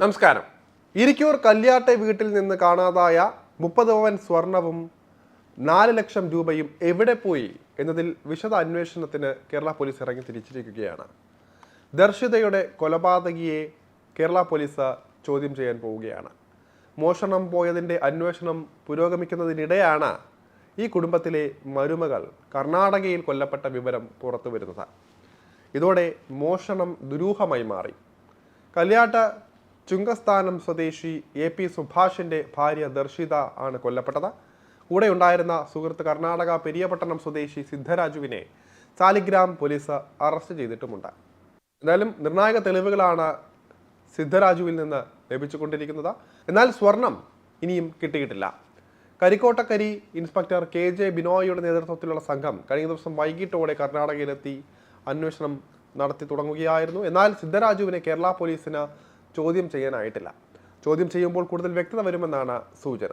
നമസ്കാരം. ഇരിക്കൂർ കല്യാട്ടെ വീട്ടിൽ നിന്ന് കാണാതായ മുപ്പത് പവൻ സ്വർണവും നാല് ലക്ഷം രൂപയും എവിടെ പോയി എന്നതിൽ വിശദ അന്വേഷണത്തിന് കേരള പോലീസ് ഇറങ്ങി തിരിച്ചിരിക്കുകയാണ്. ദർശിതയുടെ കൊലപാതകിയെ കേരള പോലീസ് ചോദ്യം ചെയ്യാൻ പോവുകയാണ്. മോഷണം പോയതിന്റെ അന്വേഷണം പുരോഗമിക്കുന്നതിനിടെയാണ് ഈ കുടുംബത്തിലെ മരുമകൾ കർണാടകയിൽ കൊല്ലപ്പെട്ട വിവരം പുറത്തു വരുന്നത് ഇതോടെ മോഷണം ദുരൂഹമായി മാറി. കല്യാട്ട ചുങ്കസ്ഥാനം സ്വദേശി എ പി സുഭാഷിന്റെ ഭാര്യ ദർശിത ആണ് കൊല്ലപ്പെട്ടത്. കൂടെ ഉണ്ടായിരുന്ന സുഹൃത്ത് കർണാടക പെരിയപട്ടണം സ്വദേശി സിദ്ധരാജുവിനെ സാലിഗ്രാം പോലീസ് അറസ്റ്റ് ചെയ്തിട്ടുമുണ്ട്. എന്തായാലും നിർണായക തെളിവുകളാണ് സിദ്ധരാജുവിൽ നിന്ന് ലഭിച്ചുകൊണ്ടിരിക്കുന്നത്. എന്നാൽ സ്വർണം ഇനിയും കിട്ടിയിട്ടില്ല. കരിക്കോട്ടക്കരി ഇൻസ്പെക്ടർ കെ ജെ ബിനോയിയുടെ നേതൃത്വത്തിലുള്ള സംഘം കഴിഞ്ഞ ദിവസം വൈകിട്ടോടെ കർണാടകയിലെത്തി അന്വേഷണം നടത്തി തുടങ്ങുകയായിരുന്നു. എന്നാൽ സിദ്ധരാജുവിനെ കേരള പോലീസിന് ചോദ്യം ചെയ്യാനായിട്ടില്ല. ചോദ്യം ചെയ്യുമ്പോൾ കൂടുതൽ വ്യക്തത വരുമെന്നാണ് സൂചന.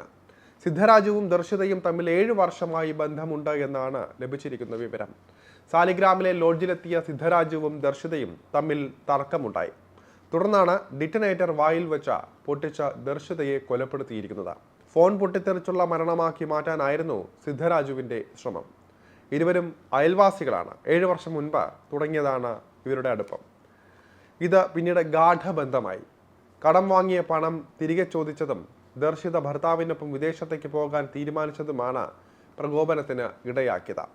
സിദ്ധരാജുവും ദർശിതയും തമ്മിൽ ഏഴു വർഷമായി ബന്ധമുണ്ട് എന്നാണ് ലഭിച്ചിരിക്കുന്ന വിവരം. സാലിഗ്രാമിലെ ലോഡ്ജിലെത്തിയ സിദ്ധരാജുവും ദർശിതയും തമ്മിൽ തർക്കമുണ്ടായി. തുടർന്നാണ് ഡിറ്റനേറ്റർ വായിൽ വെച്ച പൊട്ടിച്ച ദർശിതയെ കൊലപ്പെടുത്തിയിരിക്കുന്നത്. ഫോൺ പൊട്ടിത്തെറിച്ചുള്ള മരണമാക്കി മാറ്റാനായിരുന്നു സിദ്ധരാജുവിന്റെ ശ്രമം. ഇരുവരും അയൽവാസികളാണ്. ഏഴു വർഷം മുൻപ് തുടങ്ങിയതാണ് ഇവരുടെ അടുപ്പം. ഇത് പിന്നീട് ഗാഠബന്ധമായി. കടം വാങ്ങിയ പണം തിരികെ ചോദിച്ചതും ദർശിത ഭർത്താവിനൊപ്പം വിദേശത്തേക്ക് പോകാൻ തീരുമാനിച്ചതുമാണ് പ്രകോപനത്തിന് ഇടയാക്കിയത്.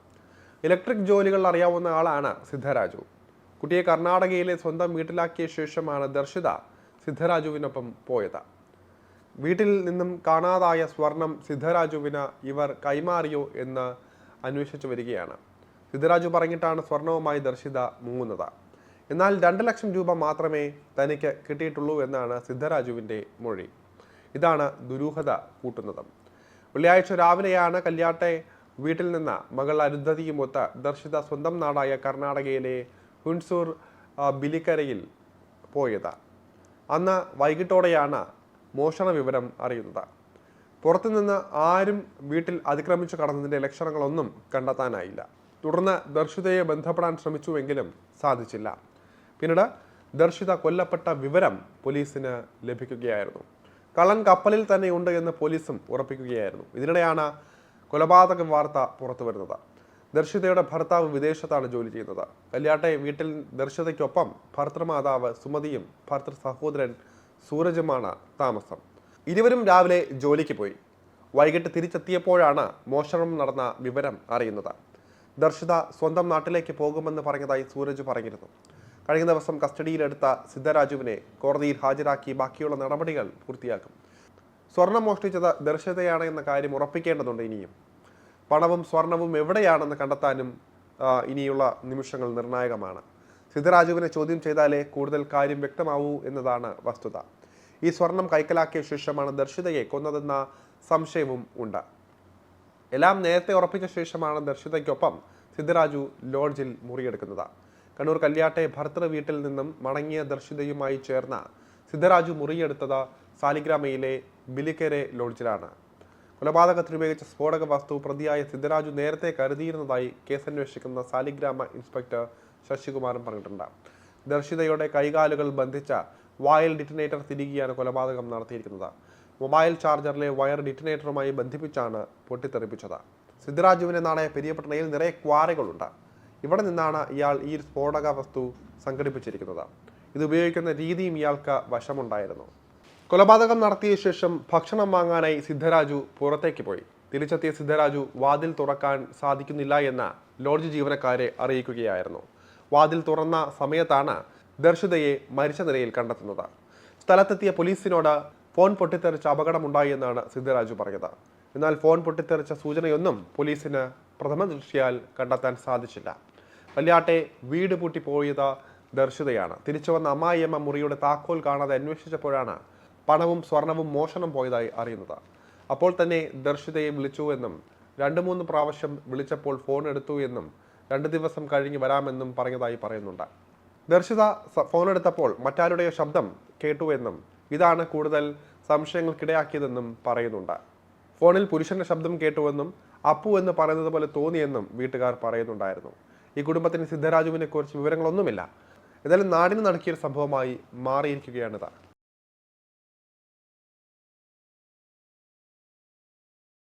ഇലക്ട്രിക് ജോലികൾ അറിയാവുന്ന ആളാണ് സിദ്ധരാജു. കുട്ടിയെ കർണാടകയിലെ സ്വന്തം വീട്ടിലാക്കിയ ശേഷമാണ് ദർശിത സിദ്ധരാജുവിനൊപ്പം പോയത്. വീട്ടിൽ നിന്നും കാണാതായ സ്വർണം സിദ്ധരാജുവിന് ഇവർ കൈമാറിയോ എന്ന് അന്വേഷിച്ചു വരികയാണ്. സിദ്ധരാജു പറഞ്ഞിട്ടാണ് സ്വർണവുമായി ദർശിത മുങ്ങുന്നത്. എന്നാൽ രണ്ട് ലക്ഷം രൂപ മാത്രമേ തനിക്ക് കിട്ടിയിട്ടുള്ളൂ എന്നാണ് സിദ്ധരാജുവിന്റെ മൊഴി. ഇതാണ് ദുരൂഹത കൂട്ടുന്നത്. വെള്ളിയാഴ്ച രാവിലെയാണ് കല്യാട്ടെ വീട്ടിൽ നിന്ന് മകൾ അരുന്ധതിയുമൊത്ത് ദർശിത സ്വന്തം നാടായ കർണാടകയിലെ ഹുൻസൂർ ബിലിക്കരയിൽ പോയത്. അന്ന് വൈകിട്ടോടെയാണ് മോഷണ വിവരം അറിയുന്നത്. പുറത്തുനിന്ന് ആരും വീട്ടിൽ അതിക്രമിച്ചു കടന്നതിന്റെ ലക്ഷണങ്ങളൊന്നും കണ്ടെത്താനായില്ല. തുടർന്ന് ദർശിതയെ ബന്ധപ്പെടാൻ ശ്രമിച്ചുവെങ്കിലും സാധിച്ചില്ല. പിന്നീട് ദർശിത കൊല്ലപ്പെട്ട വിവരം പോലീസിന് ലഭിക്കുകയായിരുന്നു. കള്ളൻ കപ്പലിൽ തന്നെ ഉണ്ട് എന്ന് പോലീസും ഉറപ്പിക്കുകയായിരുന്നു. ഇതിനിടെയാണ് കൊലപാതക വാർത്ത പുറത്തു വരുന്നത്. ദർശിതയുടെ ഭർത്താവ് വിദേശത്താണ് ജോലി ചെയ്യുന്നത്. കല്യാട്ടെ വീട്ടിൽ ദർശിതയ്ക്കൊപ്പം ഭർത്തൃമാതാവ് സുമതിയും ഭർത്തൃ സഹോദരൻ സൂരജുമാണ് താമസം. ഇരുവരും രാവിലെ ജോലിക്ക് പോയി. വൈകിട്ട് തിരിച്ചെത്തിയപ്പോഴാണ് മോഷണം നടന്ന വിവരം അറിയുന്നത്. ദർശിത സ്വന്തം നാട്ടിലേക്ക് പോകുമെന്ന് പറഞ്ഞതായി സൂരജ് പറഞ്ഞിരുന്നു. കഴിഞ്ഞ ദിവസം കസ്റ്റഡിയിലെടുത്ത സിദ്ധരാജുവിനെ കോടതിയിൽ ഹാജരാക്കി ബാക്കിയുള്ള നടപടികൾ പൂർത്തിയാക്കും. സ്വർണം മോഷ്ടിച്ചത് ദർശതയാണ് എന്ന കാര്യം ഉറപ്പിക്കേണ്ടതുണ്ട് ഇനിയും. പണവും സ്വർണവും എവിടെയാണെന്ന് കണ്ടെത്താനും ഇനിയുള്ള നിമിഷങ്ങൾ നിർണായകമാണ്. സിദ്ധരാജുവിനെ ചോദ്യം ചെയ്താലേ കൂടുതൽ കാര്യം വ്യക്തമാവൂ എന്നതാണ് വസ്തുത. ഈ സ്വർണം കൈക്കലാക്കിയ ശേഷമാണ് ദർശിതയെ കൊന്നതെന്ന സംശയവും ഉണ്ട്. എല്ലാം നേരത്തെ ഉറപ്പിച്ച ശേഷമാണ് ദർശിതയ്ക്കൊപ്പം സിദ്ധരാജു ലോഡ്ജിൽ മുറിയെടുക്കുന്നത്. കണ്ണൂർ കല്യാട്ടെ ഭർത്തൃ വീട്ടിൽ നിന്നും മടങ്ങിയ ദർശിതയുമായി ചേർന്ന സിദ്ധരാജു മുറിയെടുത്തത് സാലിഗ്രാമയിലെ ബിലിക്കരെ ലോഡ്ജിലാണ്. കൊലപാതകത്തിന് ഉപയോഗിച്ച സ്ഫോടക വസ്തു പ്രതിയായ സിദ്ധരാജു നേരത്തെ കരുതിയിരുന്നതായി കേസന്വേഷിക്കുന്ന സാലിഗ്രാമ ഇൻസ്പെക്ടർ ശശികുമാരൻ പറഞ്ഞിട്ടുണ്ട്. ദർശിതയുടെ കൈകാലുകൾ ബന്ധിച്ച വായൽ ഡിറ്റനേറ്റർ തിരികെയാണ് കൊലപാതകം നടത്തിയിരിക്കുന്നത്. Mobile ചാർജറിലെ wire ഡിറ്റനേറ്ററുമായി ബന്ധിപ്പിച്ചാണ് പൊട്ടിത്തെറിപ്പിച്ചത്. സിദ്ധരാജുവിനെ നാണയ പെരിയപട്ടണയിൽ നിറയെ ക്വാറികളുണ്ട്. ഇവിടെ നിന്നാണ് ഇയാൾ ഈ സ്ഫോടക വസ്തു സംഘടിപ്പിച്ചിരിക്കുന്നത്. ഇത് ഉപയോഗിക്കുന്ന രീതിയും ഇയാൾക്ക് വശമുണ്ടായിരുന്നു. കൊലപാതകം നടത്തിയ ശേഷം ഭക്ഷണം വാങ്ങാനായി സിദ്ധരാജു പുറത്തേക്ക് പോയി. തിരിച്ചെത്തിയ സിദ്ധരാജു വാതിൽ തുറക്കാൻ സാധിക്കുന്നില്ല എന്ന് ലോഡ്ജ് ജീവനക്കാരെ അറിയിക്കുകയായിരുന്നു. വാതിൽ തുറന്ന സമയത്താണ് ദർശിതയെ മരിച്ച നിലയിൽ കണ്ടെത്തുന്നത്. സ്ഥലത്തെത്തിയ പോലീസിനോട് ഫോൺ പൊട്ടിത്തെറിച്ച അപകടമുണ്ടായി എന്നാണ് സിദ്ധരാജു പറഞ്ഞത്. എന്നാൽ ഫോൺ പൊട്ടിത്തെറിച്ച സൂചനയൊന്നും പോലീസിന് പ്രഥമ ദൃഷ്ടിയാൽ കണ്ടെത്താൻ സാധിച്ചില്ല. കല്യാട്ടെ വീട് പൂട്ടി പോയത് ദർശിതയാണ്. തിരിച്ചു വന്ന അമ്മായിയമ്മ മുറിയുടെ താക്കോൽ കാണാതെ അന്വേഷിച്ചപ്പോഴാണ് പണവും സ്വർണവും മോഷണം പോയതായി അറിയുന്നത്. അപ്പോൾ തന്നെ ദർശിതയെ വിളിച്ചു എന്നും രണ്ട് മൂന്ന് പ്രാവശ്യം വിളിച്ചപ്പോൾ ഫോൺ എടുത്തു എന്നും രണ്ട് ദിവസം കഴിഞ്ഞ് വരാമെന്നും പറഞ്ഞതായി പറയുന്നുണ്ട്. ദർശിത ഫോൺ എടുത്തപ്പോൾ മറ്റാരുടെയോ ശബ്ദം കേട്ടു എന്നും ഇതാണ് കൂടുതൽ സംശയങ്ങൾക്കിടയാക്കിയതെന്നും പറയുന്നുണ്ട്. ഫോണിൽ പുരുഷന്റെ ശബ്ദം കേട്ടുവെന്നും അപ്പു എന്ന് പറയുന്നത് പോലെ തോന്നിയെന്നും വീട്ടുകാർ പറയുന്നുണ്ടായിരുന്നു. ഈ കുടുംബത്തിന് സിദ്ധരാജുവിനെ കുറിച്ച് വിവരങ്ങളൊന്നുമില്ല. എന്നാലും നാടിന് നടക്കിയൊരു സംഭവമായി മാറിയിരിക്കുകയാണിത്